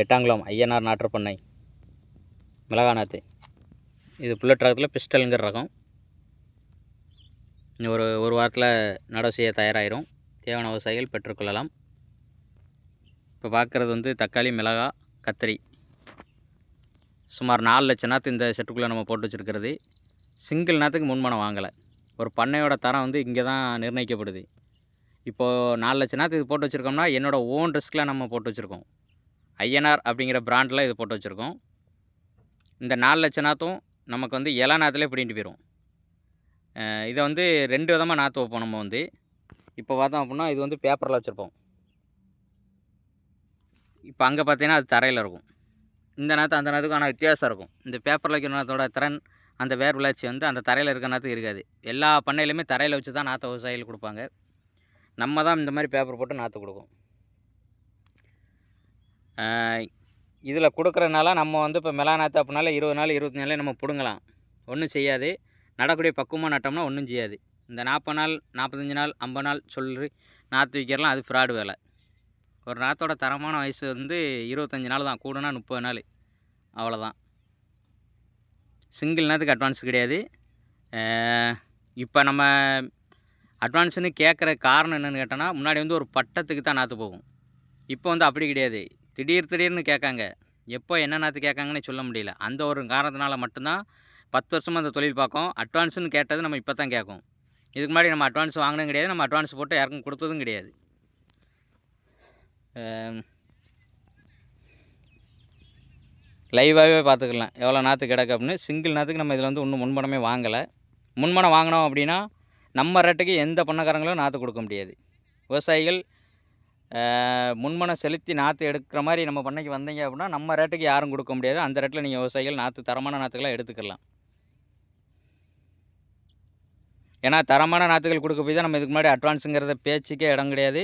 எட்டாங்குளம் ஐயனார் நாற்றுப்பண்ணை மிளகா நாற்று இது புல்லட் ரகத்தில் பிஸ்டலுங்கிற ரகம். இன்னும் ஒரு ஒரு வாரத்தில் நடவு செய்ய தயாராகிரும் தேவையான விவசாயிகள் பெற்றுக்கொள்ளலாம் இப்போ பார்க்குறது வந்து தக்காளி மிளகா கத்திரி. சுமார் நாலு லட்சம் நாற்று இந்த செட்டுக்குள்ளே நம்ம போட்டு வச்சுருக்கிறது. சிங்கிள் நாற்றுக்கு முன்மணம் வாங்கலை. ஒரு பண்ணையோட தரம் வந்து இங்கே தான் நிர்ணயிக்கப்படுது. இப்போது நாலு லட்சம் நாற்று இது போட்டு வச்சுருக்கோம்னா என்னோடய ஓன் ரிஸ்கில் நம்ம போட்டு வச்சுருக்கோம். ஐஎன்ஆர் அப்படிங்கிற பிராண்டில் இது போட்டு வச்சுருக்கோம். இந்த நாலு லட்சம் நாற்றும் நமக்கு வந்து இலை நாற்றுலேயே பிடிங்கிட்டு போயிடும் இதை வந்து ரெண்டு விதமாக நாற்று வைப்போம் நம்ம வந்து. இப்போ பார்த்தோம் அப்படின்னா இது வந்து பேப்பரில் வச்சுருப்போம். இப்போ அங்கே பார்த்தீங்கன்னா அது தரையில் இருக்கும். இந்த நாற்று அந்த நாற்றுக்கான வித்தியாசம் இருக்கும். இந்த பேப்பரில் வைக்கிற நாற்றோட திறன் அந்த வேர் வளர்ச்சி வந்து அந்த தரையில் இருக்க நாற்றுக்கு இருக்காது. எல்லா பண்ணையிலுமே தரையில் வச்சு தான் நாற்று விவசாயிகள் கொடுப்பாங்க. நம்ம தான் இந்த மாதிரி பேப்பர் போட்டு நாற்று கொடுக்கும். இதில் கொடுக்குறனால நம்ம வந்து இப்போ மிளகா நாற்று அப்படினால இருபது நாள் இருபத்தி நாளே நம்ம பிடுங்கலாம். ஒன்றும் செய்யாது. நடக்கூடிய பக்குவமாக நட்டோம்னா ஒன்றும் செய்யாது. இந்த நாற்பது நாள் நாற்பத்தஞ்சு நாள் ஐம்பது நாள் சொல்லி நாற்று விற்கிறலாம் அது ஃப்ராடு வேலை. ஒரு நாற்றோட தரமான வயசு வந்து இருபத்தஞ்சி நாள் தான். கூடனா முப்பது நாள். அவ்வளோதான். சிங்கிள் நேரத்துக்கு அட்வான்ஸ் கிடையாது. இப்போ நம்ம அட்வான்ஸுன்னு கேட்குற காரணம் என்னென்னு கேட்டோன்னா முன்னாடி வந்து ஒரு பட்டத்துக்கு தான் நாற்று போகும். இப்போ வந்து அப்படி கிடையாது. திடீர் திடீர்னு கேட்காங்க. எப்போ என்ன நாற்று கேட்காங்கன்னு சொல்ல முடியல. அந்த ஒரு காரணத்தினால மட்டும்தான் பத்து வருஷமாக அந்த தொழில் பார்க்கும். அட்வான்ஸுன்னு கேட்டது நம்ம இப்போ தான் கேட்கும். இதுக்கு முன்னாடி நம்ம அட்வான்ஸ் வாங்கினதும் கிடையாது. நம்ம அட்வான்ஸ் போட்டு யாருக்கும் கொடுத்ததும் கிடையாது. லைவாகவே பார்த்துக்கலாம். எவ்வளோ நாற்று கிடக்கு அப்படின்னு. சிங்கிள் நாற்றுக்கு நம்ம இதில் வந்து இன்னும் முன்பணமே வாங்கலை. முன்பணம் வாங்கினோம் அப்படின்னா நம்ம ரேட்டுக்கு எந்த பண்ணக்காரங்களும் நாற்று கொடுக்க முடியாது. விவசாயிகள் அஹ், செலுத்தி நாற்று எடுக்கிற மாதிரி நம்ம பண்ணைக்கு வந்தீங்க அப்படின்னா நம்ம ரேட்டுக்கு யாரும் கொடுக்க முடியாது. அந்த ரேட்டில் நீங்கள் விவசாயிகள் நாற்று தரமான நாற்றுகளை எடுத்துக்கலாம். ஏன்னா தரமான நாற்றுகள் கொடுக்க போய் தான் நம்ம இதுக்கு முன்னாடி அட்வான்ஸுங்கிறத பேச்சுக்கே இடம் கிடையாது.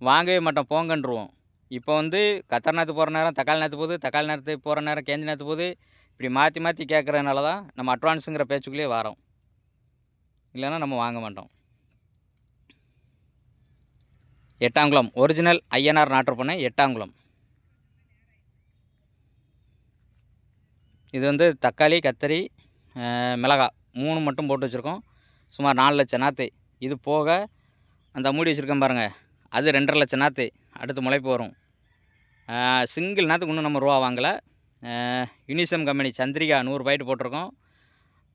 வாங்கவே மாட்டோம் போங்கன்றுவோம். இப்போ வந்து கத்தர் நாற்று போகிற நேரம் தக்காளி நாற்று போகுது தக்காளி நாற்று போகிற நேரம் கேஞ்சி நாற்று போகுது. இப்படி மாற்றி மாற்றி கேட்குறதுனால தான் நம்ம அட்வான்ஸுங்கிற பேச்சுக்குள்ளேயே வரோம். இல்லைன்னா நம்ம வாங்க மாட்டோம். எட்டாங்குளம் ஒரிஜினல் ஐஎன்ஆர் நாட்டுப்பண்ணை எட்டாங்குளம். இது வந்து தக்காளி கத்தரி மிளகாய் மூணு மட்டும் போட்டு வச்சுருக்கோம். சுமார் நாலு லட்சம் நாற்று இது போக அந்த மூடி வச்சுருக்கேன் பாருங்கள் அது ரெண்டரை லட்சம் நாற்று அடுத்து முளைப்பு வரும். சிங்கிள் நாற்றுக்கு இன்னும் நம்ம ரூபா வாங்கலை. யூனிசம் கம்பெனி சந்திரிகா நூறு பாயிண்ட் போட்டிருக்கோம்.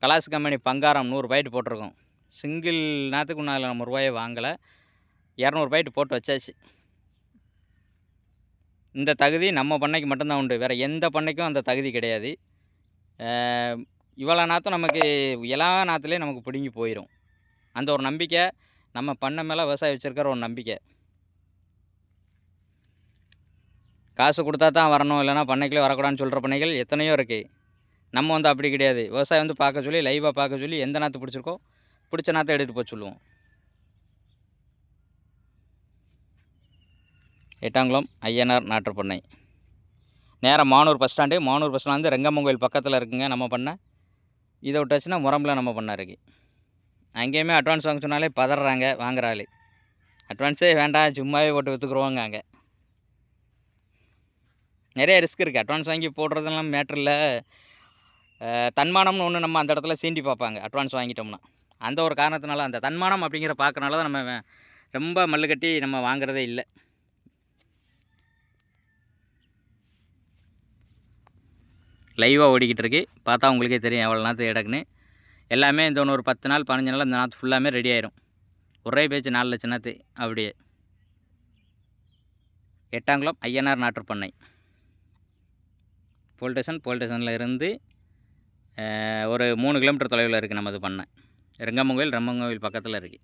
கலாஸ் கம்பெனி பங்காரம் நூறு பாயிண்ட் போட்டிருக்கோம். சிங்கிள் நாற்றுக்கு இன்னும் அதில் நம்ம ரூபாயே வாங்கலை. இரநூறு பாயிண்ட் போட்டு வச்சாச்சு. இந்த தகுதி நம்ம பண்ணைக்கு மட்டும்தான் உண்டு. வேறு எந்த பண்ணைக்கும் அந்த தகுதி கிடையாது. இவ்வளோ நாற்றும் நமக்கு எல்லா நாற்றுலேயும் நமக்கு பிடுங்கி போயிடும் அந்த ஒரு நம்பிக்கை நம்ம பண்ணை மேலே விவசாயம் வச்சுருக்கிற ஒரு நம்பிக்கை. காசு கொடுத்தா தான் வரணும் இல்லைன்னா பண்ணைக்குள்ளே வரக்கூடாதுன்னு சொல்கிற பண்ணைகள் எத்தனையோ இருக்குது நம்ம வந்து அப்படி கிடையாது. விவசாயம் வந்து பார்க்க சொல்லி லைவாக பார்க்க சொல்லி எந்த நாற்று பிடிச்சிருக்கோ பிடிச்ச நாற்றை எடுத்துகிட்டு போக சொல்லுவோம். எட்டாங்குளம் ஐஎன்ஆர் நாட்டுப்பண்ணை நேராக Manur bus stand. Manur bus stand Rengamman கோயில் பக்கத்தில் இருக்குங்க நம்ம பண்ணை. இதை விட்டாச்சுன்னா முரம்பில் நம்ம பண்ணை இருக்குது அங்கேயுமே அட்வான்ஸ் வாங்க சொன்னாலே பதறாங்க வாங்குறாளே அட்வான்ஸே வேண்டாம் சும்மாவே போட்டு விற்றுக்குருவாங்க அங்கே. நிறைய ரிஸ்க் இருக்குது அட்வான்ஸ் வாங்கி போடுறதெல்லாம் மேட்ரு இல்லை. தன்மானம்னு ஒன்று நம்ம அந்த இடத்துல சீண்டி பார்ப்பாங்க. அட்வான்ஸ் வாங்கிட்டோம்னா. அந்த ஒரு காரணத்தினால அந்த தன்மானம் அப்படிங்கிற பார்க்கறனால தான் நம்ம ரொம்ப மல்லு கட்டி நம்ம வாங்குறதே இல்லை. லைவாக ஓடிக்கிட்டு இருக்கு பார்த்தா உங்களுக்கே தெரியும் எவ்வளோ நாற்று கிடக்குன்னு. எல்லாமே இந்த ஒன்று ஒரு பத்து நாள் பதினஞ்சு நாள் இந்த நாற்று ஃபுல்லாமே ரெடி ஆயிரும். ஒரே பேச்சு நாலு லட்சம் நாற்று அப்படியே. எட்டாங்குளம் ஐயனார் பண்ணை. போல் ஸ்டேஷன் போல் ஸ்டேஷனில் இருந்து ஒரு மூணு கிலோமீட்டர் தொலைவில் இருக்குது நமது பண்ணை. ரெங்கம்மன் கோயில் ரெம்மன் கோவில் பக்கத்தில் இருக்குது